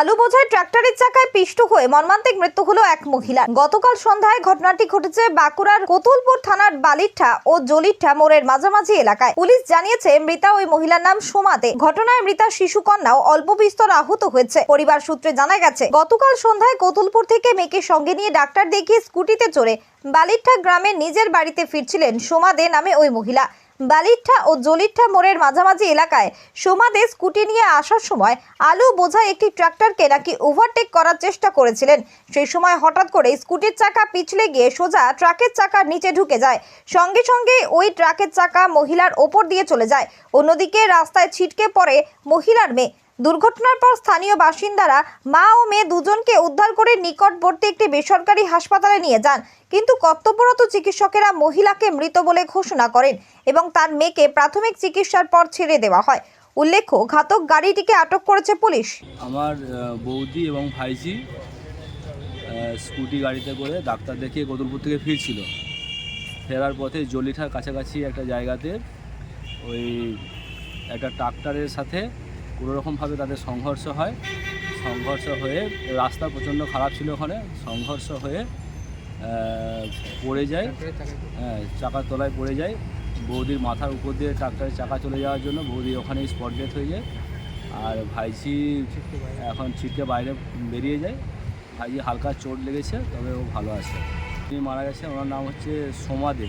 আলু বোঝাই ট্রাক্টরের চাকায় পিষ্ট হয়ে মর্মান্তিক মৃত্যু হলো এক মহিলা গতকাল সন্ধ্যায় ঘটনাটি ঘটেছে বাঁকুড়ার কতুলপুর থানার বালিঠা ও জলিঠা মোড়ের মাঝামাঝি এলাকায়। পুলিশ জানিয়েছে, মৃতা ওই মহিলার নাম সোমাতে ঘটনায় মৃতা শিশু কন্যাও অল্প বিস্তর আহত হয়েছে। পরিবার সূত্রে জানা গেছে, গতকাল সন্ধ্যায় কতুলপুর থেকে মেয়েকে সঙ্গে নিয়ে ডাক্তার দেখিয়ে স্কুটিতে চড়ে বালিঠা গ্রামের নিজের বাড়িতে ফিরছিলেন সোমা দে নামে ওই মহিলা। বালিঠা ও জলিঠা মোড়ের মাঝামাঝি এলাকায় সোমাদে স্কুটি নিয়ে আসার সময় আলু বোঝায় একটি ট্রাক্টরকে নাকি ওভারটেক করার চেষ্টা করেছিলেন। সেই সময় হঠাৎ করে স্কুটির চাকা পিছলে গিয়ে সোজা ট্রাকের চাকার নিচে ঢুকে যায়। সঙ্গে সঙ্গে ওই ট্রাকের চাকা মহিলার ওপর দিয়ে চলে যায়। অন্যদিকে রাস্তায় ছিটকে পড়ে মহিলার মেয়ে। দুর্ঘটনার পর স্থানীয় বাসিন্দারা মা ও মেয়ে দুজনকে উদ্ধার করে নিকটবর্তী একটি বেসরকারি হাসপাতালে নিয়ে যান। কিন্তু কর্তব্যরত চিকিৎসকেরা মহিলাকে মৃত বলে ঘোষণা করেন এবং তার মেয়েকে প্রাথমিক চিকিৎসার পর ছেড়ে দেওয়া হয়। উল্লেখ্য, ঘাতক গাড়িটিকে আটক করেছে পুলিশ। আমার বৌদি এবং ভাইজি স্কুটি গাড়িতে করে ডাক্তার দেখিয়ে কদুলপুর থেকে ফিরছিল। ফেরার পথে জলিঠার কাছাকাছি একটা জায়গাতে ওই একটা ট্রাক্টরের সাথে রকমভাবে তাদের সংঘর্ষ হয়। সংঘর্ষ হয়ে রাস্তা প্রচণ্ড খারাপ ছিল ওখানে। সংঘর্ষ হয়ে পড়ে যায়। হ্যাঁ চাকার তলায় পড়ে যায়। বৌদির মাথার উপর দিয়ে ট্রাক্টরের চাকা চলে যাওয়ার জন্য বৌদি ওখানেই স্পট ডেথ হয়ে যায়। আর ভাইজি এখন ছিটকে বাইরে বেরিয়ে যায়। ভাইজি হালকা চোট লেগেছে, তবে ও ভালো আছে। তিনি মারা গেছে, ওনার নাম হচ্ছে সোমা দে।